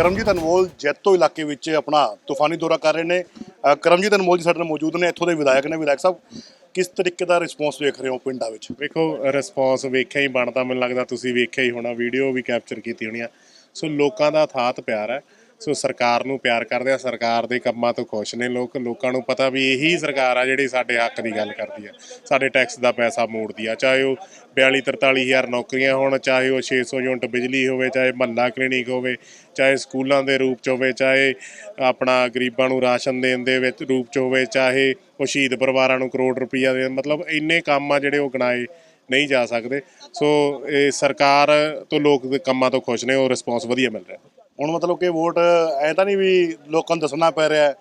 ਕਰਮਜੀਤ ਅਨਮੋਲ ਜੈਤੋ ਇਲਾਕੇ ਵਿੱਚ ਆਪਣਾ ਤੂਫਾਨੀ ਦੌਰਾ ਕਰ ਰਹੇ ਨੇ। ਅ, ਕਰਮਜੀਤ ਅਨਮੋਲ ਜੀ ਸਾਡੇ ਨਾਲ ਮੌਜੂਦ ਨੇ। ਇੱਥੋਂ ਦੇ ਵਿਧਾਇਕ ਨੇ। ਵਿਧਾਇਕ ਸਾਹਿਬ ਕਿਸ ਤਰੀਕੇ ਦਾ ਰਿਸਪੌਂਸ ਵੇਖ ਰਹੇ ਹੋ ਪਿੰਡਾਂ ਵਿੱਚ? ਵੇਖੋ ਰਿਸਪੌਂਸ ਵੇਖਿਆ ਹੀ ਬਣਦਾ। ਮੈਨੂੰ ਲੱਗਦਾ ਤੁਸੀਂ ਵੇਖਿਆ ਹੀ ਹੋਣਾ। ਵੀਡੀਓ ਵੀ ਕੈਪਚਰ ਕੀਤੀ ਹੋਣੀ ਆ। ਸੋ ਲੋਕਾਂ ਦਾ ਥਾਤ ਪਿਆਰ ਹੈ। ਸੋ ਸਰਕਾਰ ਨੂੰ ਪਿਆਰ ਕਰਦੇ ਆ, ਸਰਕਾਰ ਦੇ ਕੰਮਾਂ ਤੋਂ ਖੁਸ਼ ਨੇ ਲੋਕ। ਲੋਕਾਂ ਨੂੰ ਪਤਾ ਵੀ ਇਹੀ ਸਰਕਾਰ ਆ ਜਿਹੜੀ ਸਾਡੇ ਹੱਕ ਦੀ ਗੱਲ ਕਰਦੀ ਆ। ਸਾਡੇ ਟੈਕਸ ਦਾ ਪੈਸਾ ਮੋੜਦੀ ਆ, ਚਾਹੇ ਉਹ 42 43 ਹਜ਼ਾਰ ਨੌਕਰੀਆਂ ਹੋਣ, ਚਾਹੇ ਉਹ 600 ਯੂਨਿਟ ਬਿਜਲੀ ਹੋਵੇ, ਚਾਹੇ ਮਹੱਲਾ ਕਲੀਨਿਕ ਹੋਵੇ, ਚਾਹੇ ਸਕੂਲਾਂ ਦੇ ਰੂਪ ਚ ਹੋਵੇ, ਚਾਹੇ ਆਪਣਾ ਗਰੀਬਾਂ ਨੂੰ ਰਾਸ਼ਨ ਦੇਣ ਦੇ ਵਿੱਚ ਰੂਪ ਚ ਹੋਵੇ, ਚਾਹੇ ਉਹ ਸ਼ਹੀਦ ਪਰਿਵਾਰਾਂ ਨੂੰ ਕਰੋੜ ਰੁਪਈਆ ਦੇ ਮਤਲਬ ਇੰਨੇ ਕੰਮ ਆ ਜਿਹੜੇ ਉਹ ਗਣਾਏ ਨਹੀਂ ਜਾ ਸਕਦੇ। ਸੋ ਇਹ ਸਰਕਾਰ ਤੋਂ ਲੋਕ ਕੰਮਾਂ ਤੋਂ ਖੁਸ਼ ਨੇ, ਉਹ ਰਿਸਪੌਂਸ ਵਧੀਆ ਮਿਲ ਰਿਹਾ। ਹੁਣ ਮਤਲਬ ਕਿ ਵੋਟ ਐ ਤਾਂ ਨਹੀਂ ਵੀ ਲੋਕਾਂ ਨੂੰ ਦੱਸਣਾ ਪੈ ਰਿਹਾ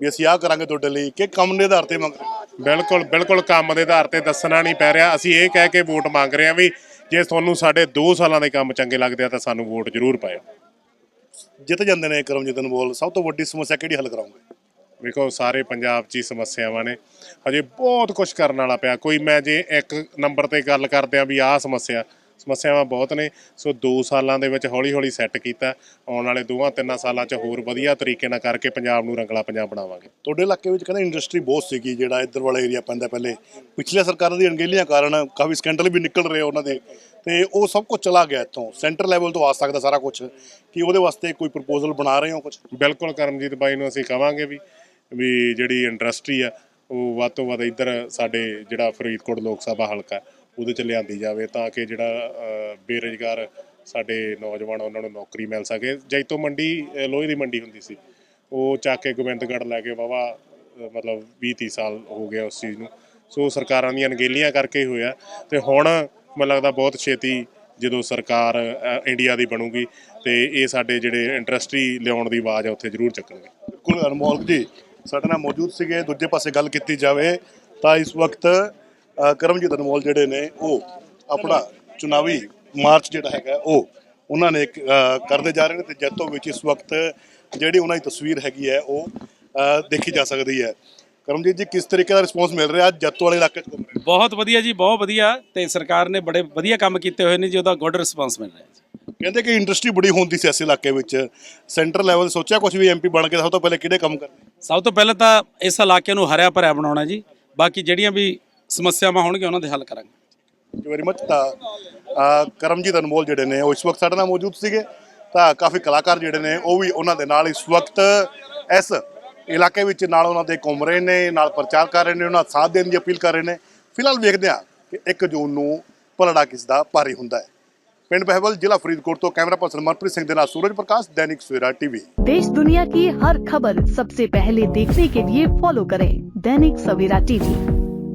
ਵੀ ਅਸੀਂ ਆਹ ਕਰਾਂਗੇ ਤੁਹਾਡੇ ਲਈ ਕਿ ਕੰਮ ਦੇ ਆਧਾਰ ਤੇ ਮੰਗ? ਬਿਲਕੁਲ ਬਿਲਕੁਲ ਕੰਮ ਦੇ ਆਧਾਰ ਤੇ ਦੱਸਣਾ ਨਹੀਂ ਪੈ ਰਿਹਾ। ਅਸੀਂ ਇਹ ਕਹਿ ਕੇ ਵੋਟ ਮੰਗ ਰਹੇ ਹਾਂ ਵੀ ਜੇ ਤੁਹਾਨੂੰ ਸਾਡੇ 2 ਸਾਲਾਂ ਦੇ ਕੰਮ ਚੰਗੇ ਲੱਗਦੇ ਆ ਤਾਂ ਸਾਨੂੰ ਵੋਟ ਜ਼ਰੂਰ ਪਾਇਓ। ਜਿੱਤ ਜਾਂਦੇ ਨੇ ਕਰਮਜੀਤ ਅਨਮੋਲ ਸਭ ਤੋਂ ਵੱਡੀ ਸਮੱਸਿਆ ਕਿਹੜੀ ਹੱਲ ਕਰਾਉਂਗੇ? ਵੇਖੋ ਸਾਰੇ ਪੰਜਾਬ 'ਚ ਹੀ ਸਮੱਸਿਆਵਾਂ ਨੇ। ਹਜੇ ਬਹੁਤ ਕੁਝ ਕਰਨ ਵਾਲਾ ਪਿਆ। ਕੋਈ ਮੈਂ ਜੇ ਇੱਕ ਨੰਬਰ ਤੇ ਗੱਲ ਕਰਦੇ ਆ ਵੀ ਆਹ ਸਮੱਸਿਆ ਸਮੱਸਿਆਵਾਂ ਬਹੁਤ ਨੇ। ਸੋ 2 ਸਾਲਾਂ ਦੇ ਵਿੱਚ ਹੌਲੀ-ਹੌਲੀ ਸੈੱਟ ਕੀਤਾ। ਆਉਣ ਵਾਲੇ ਦੋਵਾਂ ਤਿੰਨਾਂ ਸਾਲਾਂ 'ਚ ਹੋਰ ਵਧੀਆ ਤਰੀਕੇ ਨਾਲ ਕਰਕੇ ਪੰਜਾਬ ਨੂੰ ਰੰਗਲਾ ਪੰਜਾਬ ਬਣਾਵਾਂਗੇ। ਤੁਹਾਡੇ ਇਲਾਕੇ ਵਿੱਚ ਕਹਿੰਦੇ ਇੰਡਸਟਰੀ ਬਹੁਤ ਸੀਗੀ ਜਿਹੜਾ ਇੱਧਰ ਵਾਲਾ ਏਰੀਆ ਪੈਂਦਾ ਪਹਿਲੇ। ਪਿਛਲੇ ਸਰਕਾਰਾਂ ਦੀ ਅਣਗਹਿਲੀਆਂ ਕਾਰਨ ਕਾਫੀ ਸਕੈਂਡਲ ਵੀ ਨਿਕਲ ਰਹੇ ਉਹਨਾਂ ਦੇ। ਤੇ ਉਹ ਸਭ ਕੁਝ ਚਲਾ ਗਿਆ ਇੱਥੋਂ। ਸੈਂਟਰ ਲੈਵਲ ਤੋਂ ਆ ਸਕਦਾ ਸਾਰਾ ਕੁਝ ਕੀ ਉਹਦੇ ਵਾਸਤੇ ਕੋਈ ਪ੍ਰਪੋਜ਼ਲ ਬਣਾ ਰਹੇ ਹੋ ਕੁਝ ਬਿਲਕੁਲ ਕਰਮਜੀਤ ਬਾਈ ਨੂੰ ਅਸੀਂ ਕਵਾਂਗੇ ਵੀ ਵੀ ਜਿਹੜੀ ਇੰਡਸਟਰੀ ਆ ਉਹ ਵੱਧ ਤੋਂ ਵੱਧ ਇੱਧਰ ਸਾਡੇ ਜਿਹੜਾ ਫਰੀਦਕੋਟ ਲੋਕ ਸਭਾ ਹਲਕਾ ਉਹਦੇ ਚ ਲਿਆਂਦੀ ਜਾਵੇ ਤਾਂ ਕਿ ਜਿਹੜਾ ਅ, ਬੇਰੁਜ਼ਗਾਰ ਸਾਡੇ ਨੌਜਵਾਨ ਉਹਨਾਂ ਨੂੰ ਨੌਕਰੀ ਮਿਲ ਸਕੇ। ਜੈਤੋ ਮੰਡੀ ਲੋਹੇ ਦੀ ਮੰਡੀ ਹੁੰਦੀ ਸੀ। ਉਹ ਚੱਕ ਕੇ ਗੋਬਿੰਦਗੜ੍ਹ ਲੈ ਕੇ ਵਾਵਾ ਮਤਲਬ 20 30 ਸਾਲ ਹੋ ਗਿਆ ਉਸ ਚੀਜ਼ ਨੂੰ। ਸੋ ਸਰਕਾਰਾਂ ਦੀਆਂ ਅਣਗਹਿਲੀਆਂ ਕਰਕੇ ਹੋਇਆ। ਤੇ ਹੁਣ ਮੈਨੂੰ ਲੱਗਦਾ ਬਹੁਤ ਛੇਤੀ ਜਦੋਂ ਸਰਕਾਰ ਇੰਡੀਆ ਦੀ ਬਣੂਗੀ ਤੇ ਇਹ ਸਾਡੇ ਜਿਹੜੇ ਇੰਡਸਟਰੀ ਲਿਆਉਣ ਦੀ ਆਵਾਜ਼ ਆ ਉੱਥੇ ਜ਼ਰੂਰ ਚੱਕਣਗੇ। ਬਿਲਕੁਲ ਅਨਮੋਲ ਜੀ ਸਾਡੇ ਨਾਲ ਮੌਜੂਦ ਸੀਗੇ। ਦੂਜੇ ਪਾਸੇ ਗੱਲ ਕੀਤੀ ਜਾਵੇ ਤਾਂ ਇਸ ਵਕਤ ਕਰਮਜੀਤ ਅਨਮੋਲ ਜਿਹੜੇ ਨੇ ਉਹ ਆਪਣਾ ਚੁਣਾਵੀ ਮਾਰਚ ਜਿਹੜਾ ਹੈਗਾ ਉਹ ਉਹਨਾਂ ਨੇ ਕਰਦੇ ਜਾ ਰਹੇ ਨੇ ਤੇ ਜੈਤੋ ਵਿੱਚ ਇਸ ਵਕਤ ਜਿਹੜੀ ਉਹਨਾਂ ਦੀ ਤਸਵੀਰ ਹੈਗੀ ਹੈ ਉਹ ਦੇਖੀ ਜਾ ਸਕਦੀ ਹੈ। ਕਰਮਜੀਤ ਜੀ ਕਿਸ ਤਰੀਕੇ ਦਾ ਰਿਸਪੌਂਸ ਮਿਲ ਰਿਹਾ ਜੈਤੋ ਵਾਲੇ ਇਲਾਕੇ 'ਚ ਘੁੰਮ ਰਹੇ? ਹੋ? ਬਹੁਤ ਵਧੀਆ ਜੀ ਬਹੁਤ ਵਧੀਆ ਤੇ ਸਰਕਾਰ ਨੇ ਬੜੇ ਵਧੀਆ ਕੰਮ ਕੀਤੇ ਹੋਏ ਨੇ ਜੀ ਉਹਦਾ ਗੁੱਡ ਰਿਸਪਾਂਸ ਮਿਲ ਰਿਹਾ ਜੀ। ਕਹਿੰਦੇ ਕਿ ਇੰਡਸਟਰੀ ਬੜੀ ਹੁੰਦੀ ਸੀ ਇਸ ਇਲਾਕੇ ਵਿੱਚ ਸੈਂਟਰ ਲੈਵਲ ਸੋਚਿਆ ਕੁਝ ਵੀ ਐਮਪੀ ਬਣ ਕੇ ਸਭ ਤੋਂ ਪਹਿਲੇ ਕਿਹੜੇ ਕੰਮ ਕਰਨੇ ਸਭ ਤੋਂ ਪਹਿਲਾਂ ਤਾਂ ਇਸ ਇਲਾਕੇ ਨੂੰ ਹਰਿਆ ਭਰਿਆ ਬਣਾਉਣਾ ਜੀ ਬਾਕੀ ਜਿਹੜੀਆਂ ਵੀ ਸਮੱਸਿਆਵਾਂ ਹੋਣਗੀਆਂ ਉਹਨਾਂ ਦੇ ਹੱਲ ਕਰਾਂਗੇ ਥੈਂਕ ਯੂ ਵੈਰੀ ਮਚ ਤਾਂ ਅਹ, ਕਰਮਜੀਤ ਅਨਮੋਲ ਜਿਹੜੇ ਨੇ ਉਹ ਇਸ ਵਕਤ ਸਾਡੇ ਨਾਲ ਮੌਜੂਦ ਸੀਗੇ ਤਾਂ ਕਾਫੀ ਕਲਾਕਾਰ ਜਿਹੜੇ ਨੇ ਉਹ ਵੀ ਉਹਨਾਂ ਦੇ ਨਾਲ ਇਸ ਵਕਤ ਇਸ ਇਲਾਕੇ ਵਿੱਚ ਨਾਲ ਉਹਨਾਂ ਦੇ ਘੁੰਮ ਰਹੇ ਨੇ ਨਾਲ ਪ੍ਰਚਾਰ ਕਰ ਰਹੇ ਨੇ ਉਹਨਾਂ ਦਾ ਸਾਥ ਦੇਣ ਦੀ ਅਪੀਲ ਕਰ ਰਹੇ ਨੇ ਫਿਲਹਾਲ ਵੇਖਦੇ ਹਾਂ ਕਿ 1 ਜੂਨ ਨੂੰ ਪਲੜਾ ਕਿਸ ਦਾ ਭਾਰੀ ਹੁੰਦਾ ਹੈ ਪਿੰਡ ਬਹਿਬਲ ਜ਼ਿਲ੍ਹਾ ਫਰੀਦਕੋਟ ਤੋਂ ਕੈਮਰਾ ਪਰਸਨ ਮਨਪ੍ਰੀਤ ਸਿੰਘ ਦੇ ਨਾਲ ਸੂਰਜ ਪ੍ਰਕਾਸ਼ ਦੈਨਿਕ ਸਵੇਰਾ ਟੀਵੀ देश दुनिया की हर खबर सबसे पहले देखने के लिए फॉलो करें दैनिक सवेरा टीवी